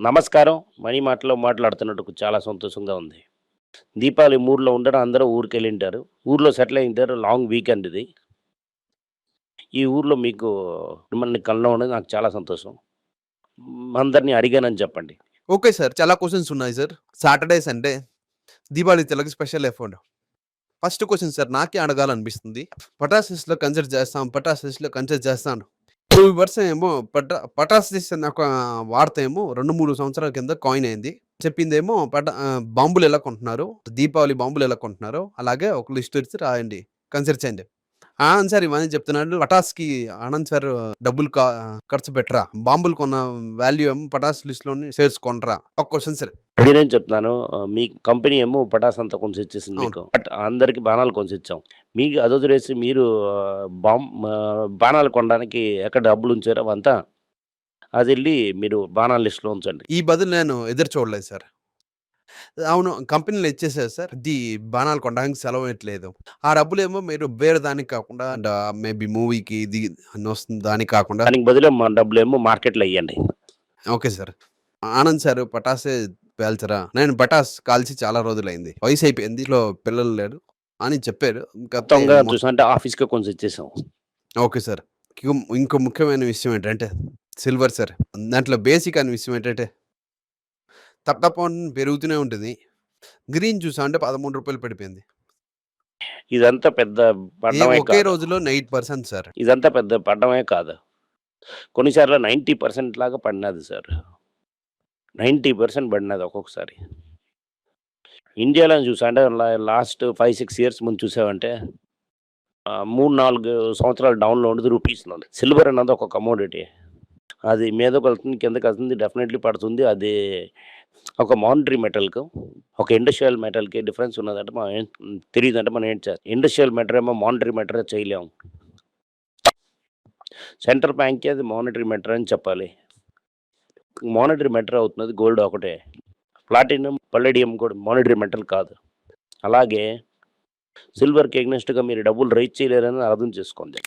నమస్కారం. మణి మాటలో మాట్లాడుతున్నట్టు చాలా సంతోషంగా ఉంది. దీపావళి ఊర్లో ఉండడం అందరూ ఊరికి వెళ్ళింటారు ఊర్లో సెటిల్ అయింటారు లాంగ్ వీకెండ్ ఇది. ఈ ఊర్లో మీకు మిమ్మల్ని కలడం నాకు చాలా సంతోషం. అందరినీ అడిగానని చెప్పండి. Okay sir. చాలా క్వశ్చన్స్ ఉన్నాయి sir. Saturday Sunday Deepavali Telugu special afford first question sir నాకే అడగాలనిపిస్తుంది. పటాసెస్లో కన్సిడర్ చేస్తాం పటాసెస్లో కన్సిడర్ చేస్తాను. ఈ వర్షం ఏమో పటా పటాస్ అన్న ఒక వార్త ఏమో రెండు మూడు సంవత్సరాల కింద కాయిన్ అయింది. చెప్పిందేమో పట బాంబులు ఎలా కొంటున్నారు? దీపావళి బాంబులు ఎలా కొంటున్నారు? అలాగే ఒక లిస్ట్ ఇచ్చి రాయండి. కన్సిడర్ చేయండి. సార్ ఇవన్నీ చెప్తున్నాడు. పటాస్కి ఆనంద్ సార్ డబ్బులు కా- ఖర్చు పెట్టరా? బాంబులు కొన్న వాల్యూ ఏమో పటాస్ లిస్ట్లోని షేర్స్ కొనరా? ఒక క్వశ్చన్ సార్. నేనేం చెప్తున్నాను. ఆ, మీ కంపెనీ ఏమో పటాస్ అంతా కొంచెం ఇచ్చేసింది. మీకు. బట్ అందరికి బాణాలు కొంచెం ఇచ్చాం మీకు అదొదిలేసి మీరు ఆ, బాంబ్ ఆ, బాణాలు కొనడానికి ఎక్కడ డబ్బులు ఉంచారో అవంతా అది వెళ్ళి మీరు బాణాల లిస్టులో ఉంచండి. ఈ బదులు నేను ఎదురు చూడలేదు సార్. అవును. కంపెనీలు ఇచ్చేసారు సార్. ఇది బాణాలు కొనడానికి సెలవు ఇవ్వట్లేదు. ఆ డబ్బులు ఏమో మీరు వేరే దానికి కాకుండా మేబీ మూవీకి ఇది అని వస్తుంది దానికి కాకుండా దానికి బదులు మా డబ్బులు ఏమో మార్కెట్లో ఇవ్వండి ఓకే సార్. ఆనంద్ సార్ పటాసే పేల్చరా? నేను పటాస్ కాల్చి చాలా రోజులైంది. వయసు అయిపోయింది. ఇంట్లో పిల్లలు లేరు అని చెప్పారు. మొత్తంగా చూసాంటే ఆఫీస్కి కొంచెం ఇచ్చేసాం. Okay sir. ఇంకో ముఖ్యమైన విషయం ఏంటంటే సిల్వర్ సార్. దాంట్లో బేసిక్ అనే విషయం ఏంటంటే తప్పకుండా పెరుగుతూనే ఉంటుంది. గ్రీన్ చూసా అంటే పదమూడు రూపాయలు పడిపోయింది. ఇదంతా పెద్ద ఏ పడ్డమే ఒకే రోజులో ఎయిట్ పర్సెంట్ సార్. ఇదంతా పెద్ద పడ్డమే కాదు. కొన్నిసార్లు నైంటీ పర్సెంట్ లాగా పడినది సార్. నైంటీ పర్సెంట్ పడినది ఒక్కొక్కసారి. ఇండియాలో చూసా అంటే లాస్ట్ ఫైవ్ సిక్స్ ఇయర్స్ ముందు చూసామంటే మూడు నాలుగు సంవత్సరాలు డౌన్లో ఉండదు రూపీస్లో ఉంది సిల్వర్ అన్నది ఒక కమోడిటీ అది మీదకి వెళ్తుంది కిందకి వెళ్తుంది డెఫినెట్లీ పడుతుంది అది ఒక మానిటరీ మెటల్కి ఒక ఇండస్ట్రియల్ మెటల్కి డిఫరెన్స్ ఉన్నదంటే మనం ఏం తెలియదంటే మనం ఏం చేస్తాం ఇండస్ట్రియల్ మెటర్ ఏమో మానిటరీ మెటర్ చేయలేము సెంట్రల్ బ్యాంక్కి అది మానిటరీ మెటర్ అని చెప్పాలి. మానిటరీ మెటర్ అవుతున్నది గోల్డ్ ఒకటే. ప్లాటినం పల్లడియం కూడా మానిటరీ మెటల్ కాదు. అలాగే సిల్వర్కి ఎగ్నెస్ట్గా మీరు డబ్బులు రైజ్ చేయలేరని అర్థం చేసుకోండి.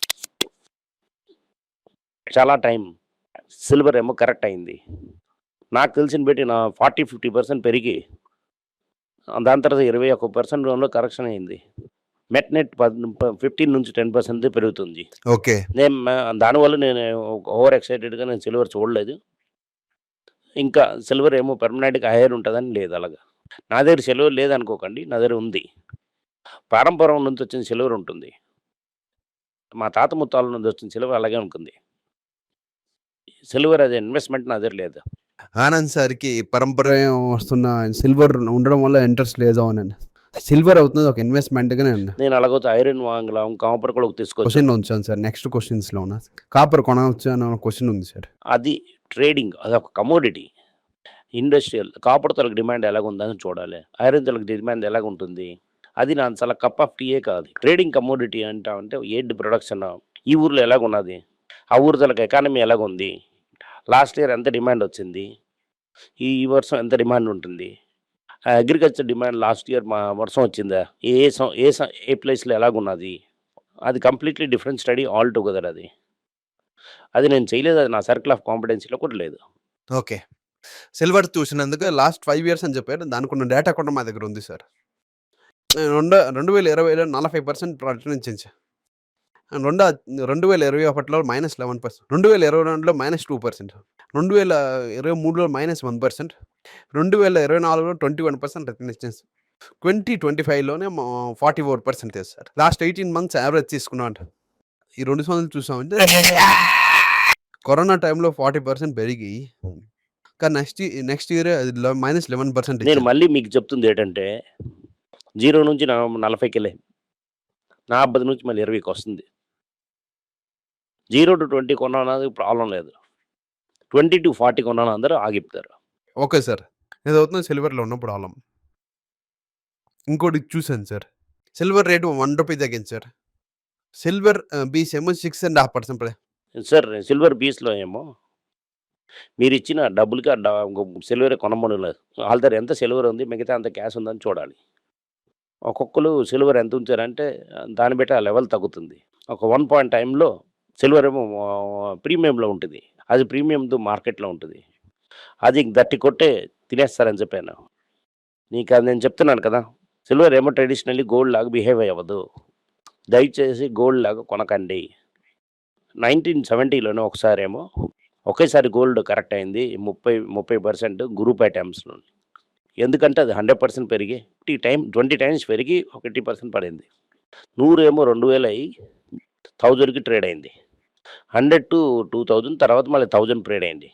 చాలా టైం సిల్వర్ ఏమో కరెక్ట్ అయింది. నాకు తెలిసిన పెట్టి నా ఫార్టీ ఫిఫ్టీ పర్సెంట్ పెరిగి దాని తర్వాత ఇరవై ఒక్క పర్సెంట్ కరెక్షన్ అయింది. మెట్ నెట్ ఫిఫ్టీన్ నుంచి టెన్ పర్సెంట్ పెరుగుతుంది. ఓకే. నేను దానివల్ల నేను ఓవర్ ఎక్సైటెడ్గా నేను సిల్వర్ చూడలేదు. ఇంకా సిల్వర్ ఏమో పెర్మనెంట్గా హైయర్ ఉంటుందని లేదు అలాగా. నా దగ్గర సిల్వర్ లేదనుకోకండి నా దగ్గర ఉంది. పారంపరం నుంచి వచ్చిన సిల్వర్ ఉంటుంది. మా తాత ముత్తాల నుంచి వచ్చిన సిల్వర్ అలాగే ఉంటుంది. సిల్వర్ అది ఇన్వెస్ట్మెంట్ నా దగ్గర లేదు. ఆనంద్ సార్కి పరంపర వస్తున్న సిల్వర్ ఉండడం వల్ల ఇంట్రెస్ట్ లేదు అని సిల్వర్ అవుతుంది ఒక ఇన్వెస్ట్మెంట్గా నేను నేను అలాగైతే ఐరన్ వాంగలాం కాపర్ కూడా తీసుకోవచ్చు క్వశ్చన్ ఉంచాను సార్ నెక్స్ట్ క్వశ్చన్స్లో ఉన్న. కాపర్ కొనవచ్చు అని క్వశ్చన్ ఉంది సార్. అది ట్రేడింగ్ అది ఒక కమోడిటీ. ఇండస్ట్రియల్ కాపర్ తలకు డిమాండ్ ఎలాగ ఉందని చూడాలి. ఐరన్ తలకు డిమాండ్ ఎలాగ ఉంటుంది అది నా చాలా కప్ ఆఫ్ టీయే కాదు. ట్రేడింగ్ కమోడిటీ అంటా అంటే ఏంటి ప్రొడక్షన్. ఈ ఊర్లో ఎలాగ ఉన్నది ఆ ఊరు తలకు ఎకానమీ ఎలాగ ఉంది లాస్ట్ ఇయర్ ఎంత డిమాండ్ వచ్చింది? ఈ వర్షం ఎంత డిమాండ్ ఉంటుంది? అగ్రికల్చర్ డిమాండ్ లాస్ట్ ఇయర్ మా వర్షం వచ్చిందా? ఏ సం- ఏ ఏ ప్లేస్లో ఎలాగున్నది? అది completely different study all together అది. అది నేను చేయలేదు అది నా సర్కిల్ ఆఫ్ కాంపిటెన్సీలో కూడా లేదు. ఓకే. సిల్వర్ చూసినందుకు లాస్ట్ ఫైవ్ ఇయర్స్ అని చెప్పారు దానికి ఉన్న డేటా కూడా మా దగ్గర ఉంది సార్. రెండు రెండు వేల ఇరవైలో నలభై పర్సెంట్ ప్రకటించింది సార్. అండ్ రెండు రెండు వేల ఇరవై ఒకటిలో మైనస్ లెవెన్ పర్సెంట్ రెండు వేల ఇరవై రెండులో మైనస్ టూ పర్సెంట్. రెండు వేల ఇరవై మూడులో మైనస్ వన్ పర్సెంట్ రెండు వేల ఇరవై నాలుగులో twenty one percent sir twenty twenty ఫైవ్లోనే forty four percent sir last eighteen months average తీసుకున్నాం అంట ఈ రెండు సంవత్సరాలు చూసామంటే కరోనా టైంలో ఫార్టీ పర్సెంట్ పెరిగి కానీ next next year minus eleven percent నేను మళ్ళీ మీకు చెప్తుంది ఏంటంటే జీరో నుంచి నా నలభైకి వెళ్ళే నా అబ్బది నుంచి మళ్ళీ ఇరవైకి వస్తుంది జీరో టు ట్వంటీ కొన్నానది ప్రాబ్లం లేదు. ట్వంటీ టు ఫార్టీ కొన్నాను అందరూ ఆగిపోతారు. Okay sir. ఇది అవుతుంది సిల్వర్లో ఉన్నప్పుడు ఆలం. ఇంకోటి చూసాను sir. Silver rate one rupee తగ్గింది సార్. సిల్వర్ బీస్ ఏమో six and half percent sir silver పీస్లో ఏమో మీరు ఇచ్చిన డబ్బులకి ఆ డ- సిల్వర్ కొనమని లేదు. వాళ్ళ దగ్గర ఎంత సిల్వర్ ఉంది మిగతా అంత క్యాష్ ఉందని చూడాలి. ఒక్కొక్కరు సిల్వర్ ఎంత ఉంచారంటే దాన్ని బట్టి ఆ లెవెల్ తగ్గుతుంది. ఒక వన్ పాయింట్ టైంలో సిల్వర్ ఏమో ప్రీమియంలో ఉంటుంది. అది ప్రీమియంతో మార్కెట్లో ఉంటుంది. అది దట్టి కొట్టే తినేస్తారని చెప్పాను. నీకు అది నేను చెప్తున్నాను కదా సిల్వర్ ఏమో ట్రెడిషనల్లీ గోల్డ్ లాగా బిహేవ్ అవ్వదు. దయచేసి గోల్డ్ లాగా కొనకండి. నైన్టీన్ సెవెంటీలోనే ఒకసారి ఏమో ఒకేసారి గోల్డ్ కరెక్ట్ అయింది ముప్పై ముప్పై పర్సెంట్ గ్రూప్ ఐటమ్స్లో ఎందుకంటే అది హండ్రెడ్ పర్సెంట్ పెరిగి టీ టైం ట్వంటీ టైమ్స్ పెరిగి ఒకటి పర్సెంట్ పడింది. నూరేమో రెండు వేలు అయ్యి థౌజండ్కి ట్రేడ్ అయింది. హండ్రెడ్ టు టూ థౌజండ్ తర్వాత మళ్ళీ థౌజండ్ పీరియడ్ అయింది.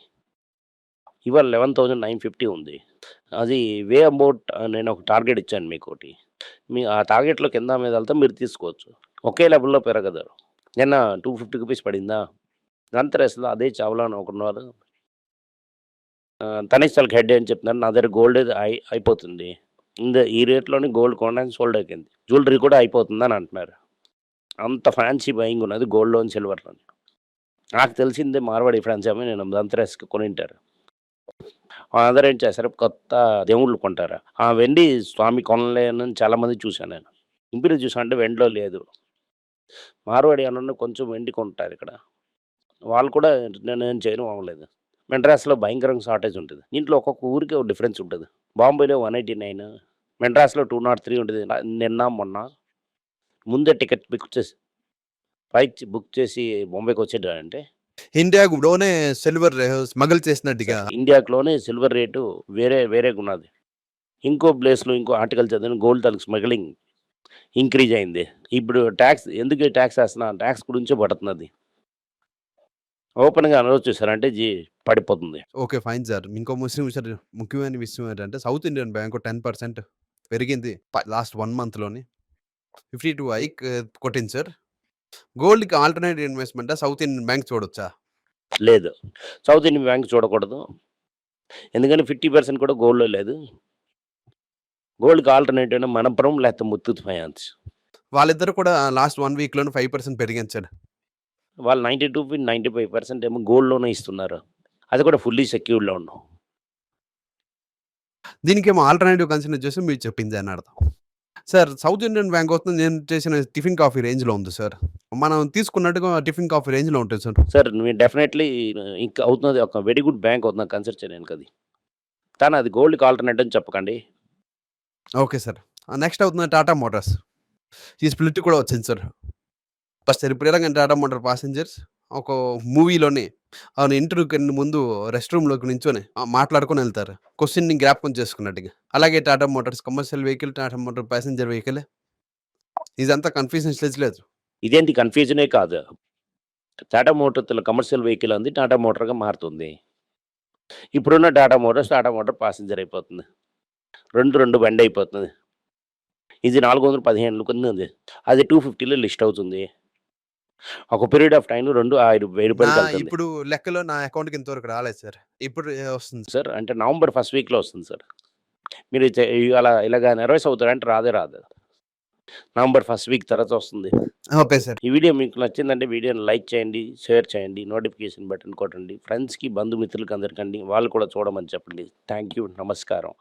ఇవాళ లెవెన్ థౌజండ్ నైన్ ఫిఫ్టీ ఉంది. అది వే అబౌట్ నేను ఒక టార్గెట్ ఇచ్చాను మీకు ఒకటి మీ ఆ టార్గెట్లో కింద మీద వెళ్తే మీరు తీసుకోవచ్చు. ఒకే లెవెల్లో పెరగదు నిన్న టూ ఫిఫ్టీ రూపీస్ పడిందా? నంతరేస్లో అదే చావలా అని ఒకన్నారు తనిష్టాలకు హెడ్ అని చెప్తున్నారు. నా దగ్గర గోల్డ్ అయి అయిపోతుంది. ఇంద ఈ రేట్లోనే గోల్డ్ కొనడానికి సోల్డ్ అయిపోయింది. జ్యువెలరీ కూడా అయిపోతుంది అని అంటున్నారు. అంత ఫ్యాన్సీ బయింగ్ ఉన్నది గోల్డ్లోని సిల్వర్లోని నాకు తెలిసిందే మార్వాడి ఫ్రెండ్స్ ఏమో నేను దంతరేస్కి కొనింటారు. అందరూ ఏం చేశారు? కొత్త దేవుళ్ళు కొంటారు. ఆ వెండి స్వామి కొనలేనని చాలామంది చూశాను నేను. ఇంపిరి చూసా అంటే వెండిలో లేదు. మార్వాడి అన్న కొంచెం వెండి కొంటారు ఇక్కడ. వాళ్ళు కూడా నేను ఏం చేయను అవ్వలేదు. మెడ్రాస్లో భయంకరంగా షార్టేజ్ ఉంటుంది. దీంట్లో ఒక్కొక్క ఊరికి ఒక డిఫరెన్స్ ఉంటుంది. బాంబేలో వన్ ఎయిటీ నైన్ మెడ్రాస్లో టూ నాట్ త్రీ ఉంటుంది. నిన్న మొన్న ముందే టికెట్ బుక్ చేసి పైకి బుక్ చేసి బొంబాయికి వచ్చేటంటే? ఇండియాలోనే సిల్వర్ స్మగల్ చేసినట్టుగా. ఇండియాలోనే సిల్వర్ రేటు వేరే వేరేగా ఉన్నది ఇంకో ప్లేస్లో ఇంకో ఆర్టికల్ చదివిన గోల్డ్ తనకు స్మగ్లింగ్ ఇంక్రీజ్ అయింది. ఇప్పుడు ట్యాక్స్ ఎందుకు ట్యాక్స్ వేస్తున్నా? ట్యాక్స్ గురించే పడుతున్నది. ఓపెన్గా అనౌన్స్ చేశారంటే జీ పడిపోతుంది. Okay fine sir. ఇంకో ముస్లిం సార్ ముఖ్యమైన విషయం ఏంటంటే South Indian bank ten percent పెరిగింది లాస్ట్ వన్ మంత్లోని. ఫిఫ్టీ టూ ఐక్ కొట్టింది sir. గోల్డ్కి alternative investment? South Indian bank చూడొచ్చా? లేదు. సౌత్ ఇండియన్ బ్యాంక్ చూడకూడదు. ఎందుకంటే ఫిఫ్టీ పర్సెంట్ కూడా గోల్డ్లో లేదు. గోల్డ్కి ఆల్టర్నేటివ్ మనపురం లేకపోతే ముత్తూట్ ఫైనాన్స్. వాళ్ళిద్దరు కూడా లాస్ట్ వన్ వీక్లోనే ఫైవ్ పర్సెంట్ పెరిగింది సార్ వాళ్ళు ninety two ninety five percent ఏమో గోల్డ్లోనే ఇస్తున్నారు. అది కూడా ఫుల్లీ సెక్యూర్డ్లో ఉన్నాం. దీనికేమో ఆల్టర్నేటివ్ కన్సిడర్ చేసి మీరు చెప్పింది అని అర్థం. సార్ సౌత్ ఇండియన్ బ్యాంక్ వస్తుంది నేను చేసిన టిఫిన్ కాఫీ రేంజ్లో ఉంది సార్. మనం తీసుకున్నట్టుగా టిఫిన్ కాఫీ రేంజ్లో ఉంటుంది సార్. సార్ మీరు డెఫినెట్లీ ఇంకా అవుతున్నది ఒక వెరీ గుడ్ బ్యాంక్ అవుతుంది కన్సిడర్ చేయడానికి అది కానీ అది గోల్డ్కి ఆల్టర్నేట్ అని చెప్పకండి. Okay sir. నెక్స్ట్ అవుతుంది టాటా మోటార్స్. ఈ స్ప్లిట్ కూడా వచ్చింది సార్. ఫస్ట్ ఇప్పుడు ఎలాగ టాటా మోటార్ ప్యాసింజర్స్ ఒక మూవీలోనే ఆయన ఇంటర్వ్యూకి ముందు రెస్ట్ రూమ్లోకి నించొని మాట్లాడుకొని వెళ్తారు. క్వశ్చన్ని జ్ఞాపకం చేసుకున్నట్టుగా. అలాగే Tata Motors commercial vehicle Tata motor passenger vehicle. ఇదంతా కన్ఫ్యూజన్ స్టేజ్ లేదు. ఇదేంటి కన్ఫ్యూజనే కాదు. టాటా మోటార్ కమర్షియల్ వెహికల్ అంది టాటా మోటార్గా మారుతుంది. ఇప్పుడున్న Tata Motors Tata motor passenger అయిపోతుంది. రెండు రెండు బండి అయిపోతుంది. ఇది నాలుగు వందల పదిహేను ఉంది అది టూ ఫిఫ్టీలో లిస్ట్ అవుతుంది. ఒక పీరియడ్ ఆఫ్ టైం రెండు ఐదు వెయ్యి రూపాయలకి నా వెళ్తుంది. ఇప్పుడు లెక్కలో నా అకౌంట్కి ఇంతవరకు రాలేదు సార్. ఇప్పుడు వస్తుంది? సార్ అంటే నవంబర్ ఫస్ట్ వీక్లో వస్తుంది సార్. మీరు చే- అలా ఇలాగ నెరవేస్ అవుతారంటే రాదే రాదు. నవంబర్ ఫస్ట్ వీక్ తర్వాత వస్తుంది. Okay sir. ఈ వీడియో మీకు నచ్చిందంటే వీడియోని లైక్ చేయండి షేర్ చేయండి నోటిఫికేషన్ బటన్ కొట్టండి. ఫ్రెండ్స్కి బంధుమిత్రులకి అందరికండి వాళ్ళు కూడా చూడమని చెప్పండి. థ్యాంక్ యూ నమస్కారం.